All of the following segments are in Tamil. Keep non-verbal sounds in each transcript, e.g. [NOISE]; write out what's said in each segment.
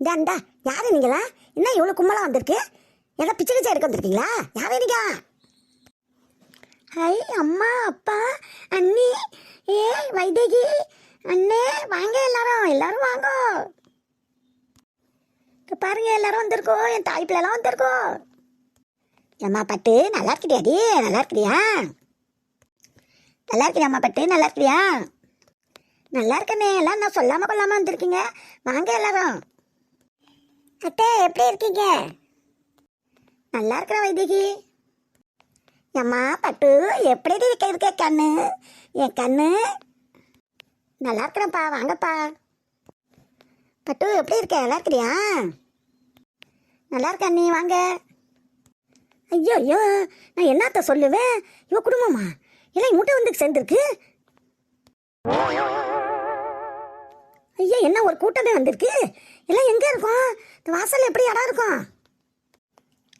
இந்தா இந்தா. யாரு நீங்களா? என்ன இவ்வளோ கும்பலாக வந்திருக்கு? ஏதோ பிச்சை பிச்சை எடுக்க வந்திருக்கீங்களா? யாரு நீங்க? ஹை அம்மா அப்பா அண்ணி ஏ வைதேகி அண்ணே வாங்க எல்லாரும் எல்லாரும் வாங்க. இங்க பாருங்க எல்லாரும் வந்திருக்கோம். என் தாய் பிள்ளைலாம் வந்திருக்கோம். ஏம்மா பட்டு நல்லா இருக்கிறியாடி நல்லா இருக்கிறியா நல்லா இருக்கிறியாம்மா பட்டு? நல்லா இருக்கிறியா நல்லா இருக்கனே. எல்லாம் நான் சொல்லாமல் கொள்ளாமல் வந்திருக்கீங்க. வாங்க எல்லாரும். அத்தை எப்படி இருக்கீங்க? நல்லா இருக்கிற வைதிகி அம்மா பட்டு எப்படி இருக்க இருக்க கண்ணு? என் கண்ணு? நல்லா இருக்கிறேன்ப்பா வாங்கப்பா. பட்டு எப்படி இருக்க? நல்லா இருக்கிறியா? நல்லா இருக்க நீ வாங்க. ஐயோ ஐயோ நான் என்னத்த சொல்லுவேன்? இவ குடும்பமா? இல்லை முட்டை வந்து சேர்ந்துருக்கு. ஐயா என்ன ஒரு கூட்டமே வந்திருக்கு? எல்லாம் எங்கே இருக்கும்? இந்த வாசல் எப்படி இடம் இருக்கும்?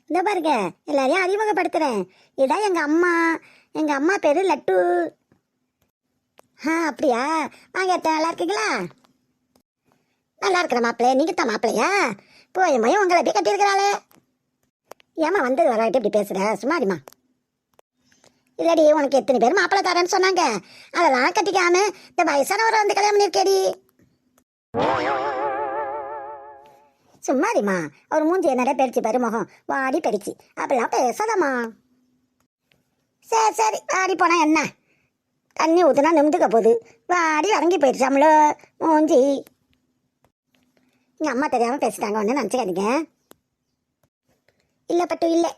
இந்த பாருங்க எல்லாரையும் அறிமுகப்படுத்துகிறேன் இதான் எங்கள் அம்மா எங்கள் அம்மா பேர் லட்டு. ஆ அப்படியா? வாங்க எத்தனை நல்லா இருக்கீங்களா? நல்லா இருக்கிற மாப்பிள்ளைய நீங்கள் தான் மாப்பிள்ளையா? போய் மயம் உங்களை எப்படி கட்டியிருக்கிறாளே? ஏமா வந்தது வராட்டி இப்படி பேசுகிற சும்மாடிமா இல்லடி உனக்கு எத்தனை பேர் மாப்பிள்ளை தரேன்னு சொன்னாங்க. அதெல்லாம் கட்டிக்காம இந்த வயசானவரை வந்து கல்யாணம் பண்ணியிருக்கேடி. சும்மாரிம்மா. அவர் மூஞ்சி என்னடா பெருச்சு பாரு முகம். வாடி பெருச்சு. அப்படிலாம் பேசாதம்மா. சரி சரி. வாடி போனா என்ன? தண்ணி ஊத்துனா நிமிந்துக்க போகுது. வாடி இறங்கி போயிடுச்சாமளோ மூஞ்சி. எங்கள் அம்மா தெரியாமல் பேசிட்டாங்க. ஒன்று நினச்சிக்காதீங்க. இல்லை பட்டு இல்லை.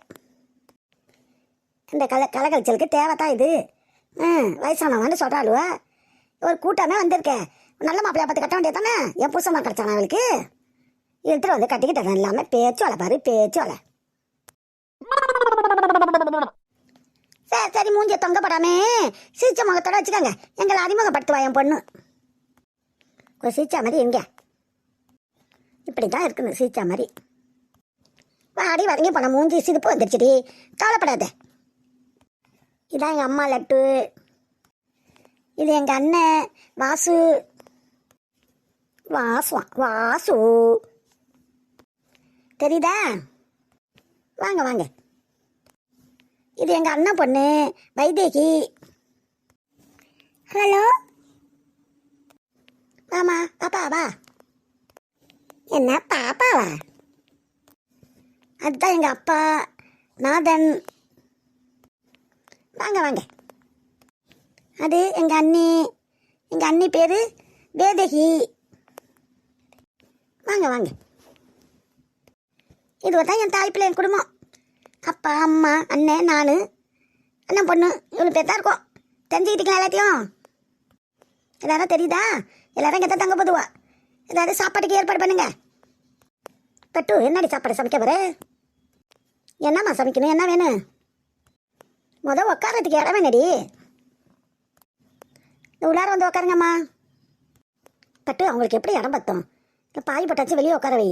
இந்த கல கலகலச்சலுக்கு தேவை தான் இது. ம் வயசானவன்னு சொல்கிறாளுவ ஒரு கூட்டமே வந்திருக்கேன். நல்ல மாப்பிள்ளைய பார்த்து கட்ட வேண்டியது தானே? என் புருஷமா கிடைச்சானா அவளுக்கு? எடுத்துட்டு வந்து கட்டிக்கிட்டேன் இல்லாமல் பேச்சு வலை பாரு பேச்சு வலை. சரி சரி மூஞ்சிய தொங்கப்படாமே. சிரிச்ச முகத்தோட வச்சுக்கோங்க. எங்களை அறிமுகப்படுத்துவா என் பொண்ணு. ஒரு சிரிச்சா மாதிரி எங்க இப்படி தான் இருக்குது சிரிச்சா மாதிரி. வாடி வதங்கி போன மூஞ்சி சிரிப்பு வந்துருச்சுடி. கவலைப்படாத. இதான் எங்கள் அம்மா லட்டு. இது எங்கள் அண்ணன் வாசு வாசுவா வாசு. தெரியுதா? வாங்க வாங்க. இது எங்கள் அண்ணன் பொண்ணு வைதேகி. ஹலோ? மாமா பாப்பா வா என்ன பாப்பாவா? அதுதான் எங்கள் அப்பா நாதன். வாங்க வாங்க. அது எங்கள் அண்ணி எங்கள் அண்ணி பேர் வேதகி. வாங்க வாங்க. இது தான் என் தாய் பிள்ளைங்க குடும்பம். அப்பா அம்மா அண்ணன் நான் அண்ணன் பொண்ணு இவ்வளோ பேர் தான் இருக்கோம். தெரிஞ்சுக்கிட்டீங்களா எல்லாத்தையும்? எல்லாரும் தெரியுதா? எல்லாரும் இங்கே தான் தங்க போதுவா. ஏதாவது சாப்பாட்டுக்கு ஏற்பாடு பண்ணுங்க. பட்டு என்னடி சாப்பாடு சமைக்க போற? என்னம்மா சமைக்கணும்? என்ன வேணும்? முத உட்காரத்துக்கு இடம் வேணடி உள்ளார வந்து உட்காருங்கம்மா பட்டு அவங்களுக்கு எப்படி இடம் பத்தும்? இந்த பாய் பட்டாச்சு வெளியே உட்கார வை.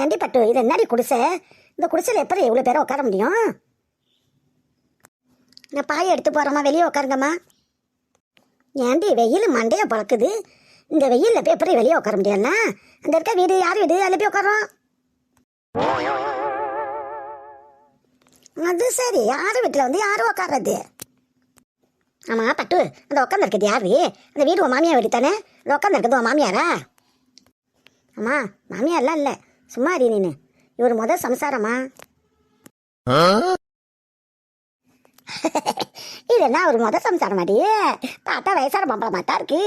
ஏண்டி பட்டு இது என்னடி குடிசை? இந்த குடிசையில் எப்படி இவ்வளோ பேரை உட்கார முடியும்? நான் பாயை எடுத்து போகிறோம்மா வெளியே உட்காருங்கம்மா. ஏண்டி வெயில் மண்டையை பழக்குது இந்த வெயிலில் போய் எப்படி வெளியே உட்கார முடியாதுண்ணா அந்த இருக்க வீடு யார் வீடு? அதில் போய் உட்காரோம் அது சரி யார் வீட்டில் வந்து யாரும் உட்கார்றது? ஆமாம் பட்டு அந்த உட்காந்துருக்குது யாரு? அந்த வீடு உன் மாமியார் வீடு தானே? அந்த உட்காந்துருக்குது உன் மாமியாரா? அம்மா மாமியார்லாம் இல்லை. சும்மா இரு நீனு. இவர் முத சம்சாரமா? [LAUGHS] இது என்ன ஒரு முத சம்சாரம் அடி? பார்த்தா வயசான பொம்பளை மாட்டா இருக்கு.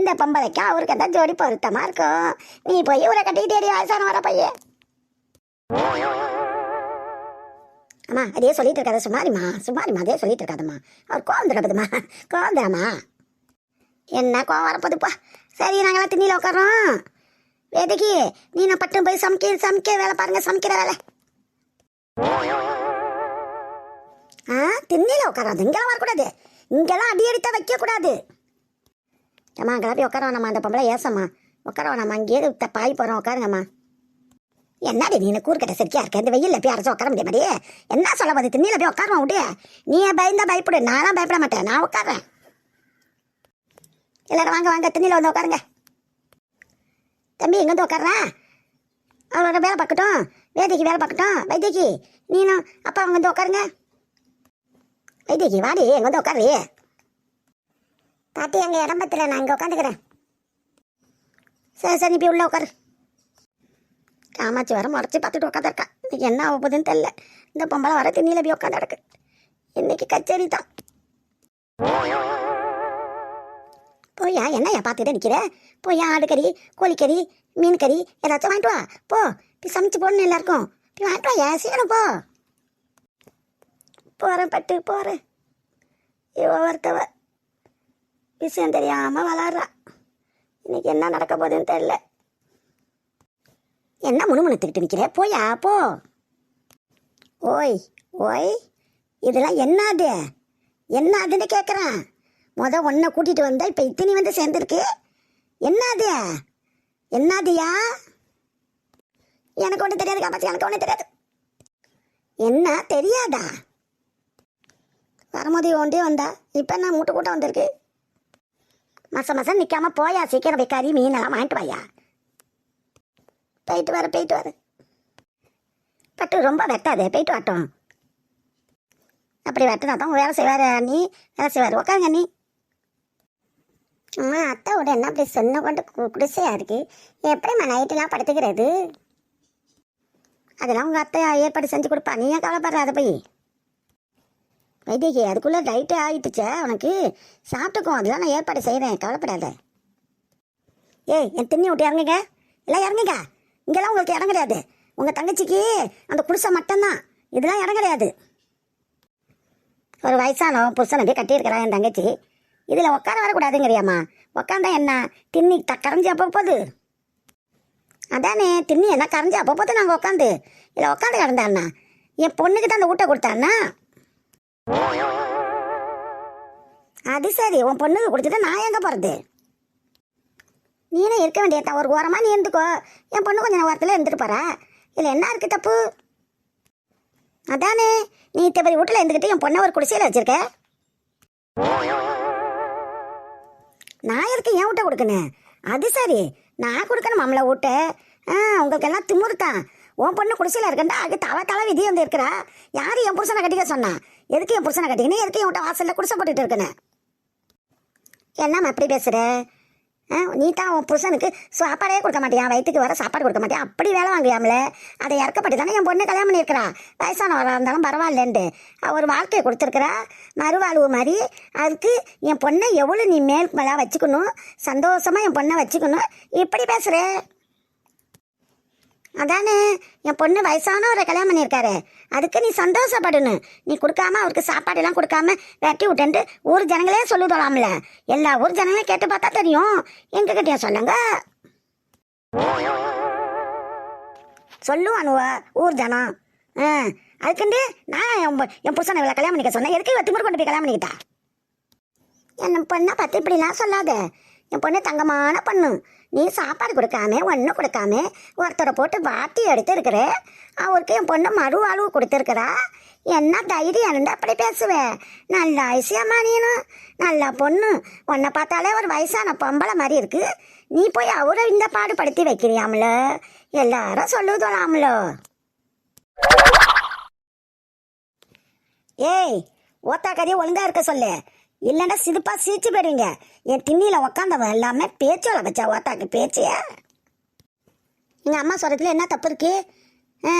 இந்த பொம்பளைக்கு அவருக்கு தான் ஜோடி பொருத்தமா இருக்கும். நீ போய் இவரை கட்டிக்கிட்டே அடி வயசான வர பையன் அம்மா அதே சொல்லிட்டு இருக்காத. சுமாரிம்மா சுமாரிம்மா அதே சொல்லிட்டு இருக்காதம்மா. அவர் கோவம் தரப்பதுமா கோவம் என்ன கோவம் வரப்போதுப்பா சரி நாங்களாம் திண்ணியில் உட்காரோம் வேதகி நீ நான் பட்டம் போய் சமைக்க சமைக்க வேலை பாருங்க சமைக்கிற வேலை. ஆ திண்ணியில் உட்காராது இங்கெல்லாம் வரக்கூடாது. இங்கெல்லாம் அடி அடித்தா வைக்கக்கூடாது. ஏம்மா கிளப்பி உட்கார வேணாம்மா. அந்த பொம்பளை ஏசம்மா. உட்கார வேணாம்மா. அங்கேயே த- பாய் போகிறோம் உட்காருங்கம்மா. என்னடி நீ கூறுக்கட்ட சரியா இருக்க? இந்த வெயிலில் போய் அரைச்சு உட்கார முடியாது என்ன சொல்ல போது திண்ணில போய் உட்காருவோம் விடு நீ பயந்தா பயப்படு. நான்லாம் பயப்பட மாட்டேன். நான் உட்கார்றேன். எல்லாரும் வாங்க வாங்க. திண்ணில வந்து உட்காருங்க. தம்பி எங்கே வந்து உட்கார்றா அவளோட வேலை பார்க்கட்டும். வேதைக்கு வேலை பார்க்கட்டும். வைத்தியக்கு நீனும் அப்பா அவங்க வந்து உட்காருங்க வைத்தியக்கு வாடி எங்கே வந்து உட்காரு பாட்டி எங்கள் இடம் பத்தல நான் இங்கே உட்காந்துக்கிறேன் சரி சரி நீ உள்ளே உட்காரு காமாட்சி வர முறைச்சி பார்த்துட்டு உட்காந்துருக்கா இன்னைக்கு என்ன ஆக போகுதுன்னு தெரில இந்த பொம்பளை வர திண்ணியில் போய் உட்காந்து கிடக்கு. இன்னைக்கு கச்சேரி தான். போயா? என்னையா பார்த்துட்டு நிற்கிற போய் ஆடுக்கறி கோழிக்கறி மீன் கறி ஏதாச்சும் வாங்கிட்டு வா. போ. இப்போ சமைச்சு போடணும் எல்லாருக்கும். இப்போ வாங்கிட்டு வா ஏன் சீக்கிரம் போ. போகிறேன் பட்டு போகிறேன் இவ ஒருத்தவ விஷயம் தெரியாமல் வளர்றா. இன்னைக்கு என்ன நடக்க போகுதுன்னு தெரியல. என்ன முணுமுணுத்துக்கிட்டு நிற்கிற போயா போ. ஓய் ஓய் இதெல்லாம் என்னது என்னதுன்னு கேட்குறேன் மொதல் ஒன்றை கூட்டிகிட்டு வந்தால் இப்போ இத்தனி வந்து சேர்ந்துருக்கு. என்னது? என்னதுயா? எனக்கு ஒன்றும் தெரியாது காப்பாச்சு எனக்கு ஒன்றும் தெரியாது. என்ன தெரியாதா? வரமோதி ஒன்றே வந்தா இப்போ என்ன மூட்டை கூட்டம் வந்திருக்கு? மாதம் மாதம் நிற்காம போயா சீக்கிரம் போய் கறி மீனெல்லாம் வாங்கிட்டு வாயா? போயிட்டு வர போயிட்டு வர. பட்டு ரொம்ப வெட்டாதே போயிட்டு வரட்டும். அப்படி வெட்டினா தான் வேலை செய்வார் நீ வேலை செய்வார். உட்காருங்க நீ. அம்மா அத்தை விட என்ன அப்படி சொன்ன கொண்டு கு- இருக்குது எப்படிம்மா நைட்டெல்லாம் படுத்துக்கிறது? அதெல்லாம் உங்கள் அத்தை ஏற்பாடு செஞ்சு கொடுப்பா. நீ ஏன் கவலைப்படுற அதை போய்? வைத்தியகி அதுக்குள்ளே டைட்டே ஆகிட்டுச்சே உனக்கு சாப்பிட்டுக்கும் அதெல்லாம் நான் ஏற்பாடு செய்கிறேன் கவலைப்படாத. ஏய் என் திண்ணி விட்டு இறங்குங்க. எல்லாம் இறங்குங்க. இங்கெல்லாம் உங்களுக்கு இடம் கிடையாது உங்கள் தங்கச்சிக்கு அந்த குடிசை மட்டும்தான். இதெல்லாம் இடம் கிடையாது ஒரு வயசானோ புருஷன் அப்படியே கட்டியிருக்கிறான் என் தங்கச்சி. இதில் உட்கார வரக்கூடாதுங்கிறியாம்மா? உக்காந்தா என்ன? திண்ணி த கரைஞ்சி அப்போ போகுது. அதானே திண்ணி என்ன கரைஞ்சி அப்போ போது நாங்கள் உட்காந்து இதில் உட்காந்து கிடந்தாண்ணா என் பொண்ணுக்கு தான் அந்த ஊட்ட கொடுத்தாண்ணா அது சரி உன் பொண்ணுக்கு கொடுத்துட்டு நான் எங்கே போகிறது நீனே இருக்க வேண்டியதா ஒரு ஓரமாக நீ இருந்துக்கோ. என் பொண்ணு கொஞ்சம் ஓரத்தில் இருந்துட்டு போகிறா இதில் என்ன இருக்குது தப்பு? அதானே நீ இத்தபடி வீட்டில் இருந்துக்கிட்டு என் பொண்ணை ஒரு குடிசையில் வச்சுருக்க? நான் எதுக்கு என் வீட்டை கொடுக்கணும்? அது சரி. நான் கொடுக்கணும் மாமலை வீட்டை ஆ உங்களுக்கு எல்லாம் திமுறுத்தான் உன் பொண்ணு குடிசையில் இருக்கண்டா அது தலை தலை விதி வந்து இருக்கிறா. யார் என் புருஷனை கட்டிக்க சொன்னா? எதுக்கு என் புருஷனை கட்டிக்கணும் எதுக்கு என் வீட்டை வாசலில் குடிசை போட்டுட்டு இருக்கணும்? என்னம்மா எப்படி பேசுகிற நீ தான் உன் புருஷனுக்கு சாப்பாடே கொடுக்க மாட்டியா? வயிற்றுக்கு வர சாப்பாடு கொடுக்க மாட்டியா? அப்படி வேலை வாங்கியாமல அதை இறக்கப்பட்டு தானே என் பொண்ணு கல்யாணம் பண்ணியிருக்கிறா. வயசானவராக இருந்தாலும் பரவாயில்லன்ட்டு. ஒரு வாழ்க்கையை கொடுத்துருக்குறா. மறுவாழ்வு மாதிரி அதுக்கு என் பொண்ணை எவ்வளோ நீ மேல் மேலே வச்சுக்கணும்? சந்தோஷமாக என் பொண்ணை வச்சுக்கணும்? இப்படி பேசுகிற அதானே என் பொண்ணு வயசானவரை கல்யாணம் பண்ணியிருக்காரு. அதுக்கு நீ சந்தோஷப்படணும். நீ கொடுக்காம அவருக்கு சாப்பாடெல்லாம் கொடுக்காம வெட்டி விட்டுன்ட்டு ஊர் ஜனங்களே சொல்லுதலாம்ல. எல்லா ஊர் ஜனங்களையும் கேட்டு பார்த்தா தெரியும். எங்க கிட்டயா சொல்லுங்க? சொல்லுவானுவ ஊர் ஜனம். ஆ அதுக்குண்டு நான் என் புருஷனை இவ்வளோ கல்யாணம் பண்ணிக்க சொன்னேன். எதுக்கு இவ திமிரு கொண்டு போய் கல்யாணம் பண்ணிக்கிட்டா? என் பொண்ணை பார்த்து இப்படிலாம் சொல்லாத. என் பொண்ணு தங்கமான பொண்ணு. நீ சாப்பாடு கொடுக்காம ஒன்றும் கொடுக்காம ஒருத்தரை போட்டு வாட்டி எடுத்து இருக்கிற அவருக்கு என் பொண்ணு மறு அளவு கொடுத்துருக்குறா? என்ன தைரியம் இருந்தா அப்படி பேசுவேன் நல்ல ஐசியம்மா நீனும் நல்ல பொண்ணு. உன்னை பார்த்தாலே ஒரு வயசான பொம்பளை மாதிரி இருக்கு. நீ போய் அவரை இந்த பாடுபடுத்தி வைக்கிறியாம்ல? எல்லாரும் சொல்லுதலாம்ல. ஏய் ஓத்தா கதையை ஒழுங்கா இருக்க சொல்லு. இல்லைன்னா சிதுப்பா சிரிச்சு போயிடுவீங்க. என் திண்ணியில உக்காந்தவன் எல்லாமே பேச்சோல வச்சா ஓத்தாக்கு பேச்சு. எங்க அம்மா சொல்றதுல என்ன தப்பு இருக்கு? ஆ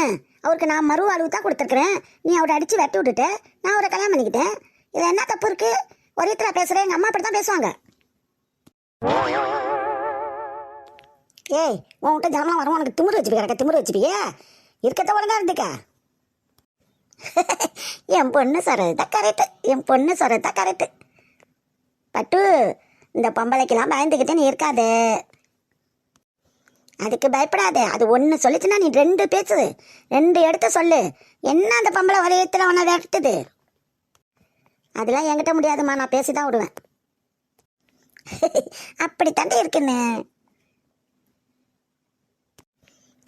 அவருக்கு நான் மறு அளவு தான் கொடுத்துருக்குறேன். நீ அவரை அடிச்சு வெட்டி விட்டுட்டு. நான் அவரை கல்யாணம் பண்ணிக்கிட்டேன். இதுல என்ன தப்பு இருக்கு? ஒரே தடவை பேசுறேன். எங்க அம்மா அப்படி தான் பேசுவாங்க. ஏய் உன்கிட்ட ஜனலாம் வரும் உனக்கு திமிரு வச்சுப்பி கிடக்க திமிரு வச்சுப்பியே? இருக்கத்த ஒழுங்கா இருந்துக்க. [LAUGHS] என் பொண்ணு சொல்கிறது தான் கரெக்டு என் பொண்ணு சொல்கிறது தான் கரெக்டு பட்டு இந்த பொம்பளைக்கெல்லாம் பயந்துக்கிட்டே நீ இருக்காது. அதுக்கு பயப்படாத. அது ஒன்று சொல்லிச்சுன்னா நீ ரெண்டு பேச்சு ரெண்டு எடுத்து சொல்லு. என்ன அந்த பொம்பளை வரையத்தில் உன்னை விரட்டுது? அதெல்லாம் என்கிட்ட முடியாதும்மா. நான் பேசி தான் விடுவேன். [LAUGHS] அப்படி தாண்டி இருக்குன்னு?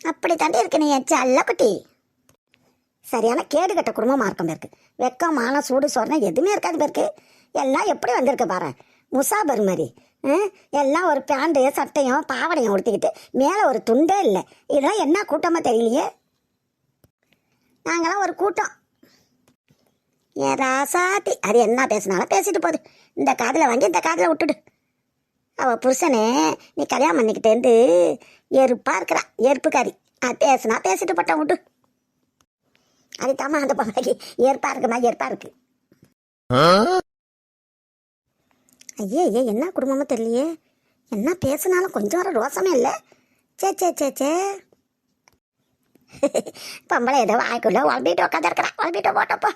அப்படி தாண்டி இருக்குன்னு என் அல்ல குட்டி? சரியான கேடு கட்ட குடும்பமாக இருக்கும் பேருக்கு. வெக்கம் மானம் சூடு சோறுனா எதுவுமே இருக்காது பேருக்கு. எல்லாம் எப்படி வந்திருக்கு பாரு. முசாபர் மாதிரி. ம்? எல்லாம் ஒரு பேண்டு சட்டையும் பாவடையும் உடுத்திக்கிட்டு மேலே ஒரு துண்டே இல்லை. இதெல்லாம் என்ன கூட்டமாக தெரியலையே? நாங்களாம் ஒரு கூட்டம். ஏன் ராசாத்தி. அது என்ன பேசினாலும் பேசிட்டு போகுது. இந்த காதில் வாங்கி இந்த காதில் விட்டுடு. அவள் புருஷனே நீ கல்யாணம் பண்ணிக்கிட்டேருந்து எருப்பாக இருக்கிறா. எருப்புக்காரி அது பேசுனா பேசிட்டு போட்டான் விட்டு அதுதாம்மா அந்த பொம்பளைக்கு. ஏற்பா இருக்குமா? ஏற்பா இருக்கு. ஐயே ஐயே என்ன குடும்பமும் தெரியலையே. என்ன பேசினாலும் கொஞ்சம் வர ரோசமே இல்லை. சே சே சே சே. பொம்பளை ஏதோ வாய்க்குள்ள உழம்பிட்டு உட்காந்துருக்கிறா உழம்பிட்டு போட்டப்போ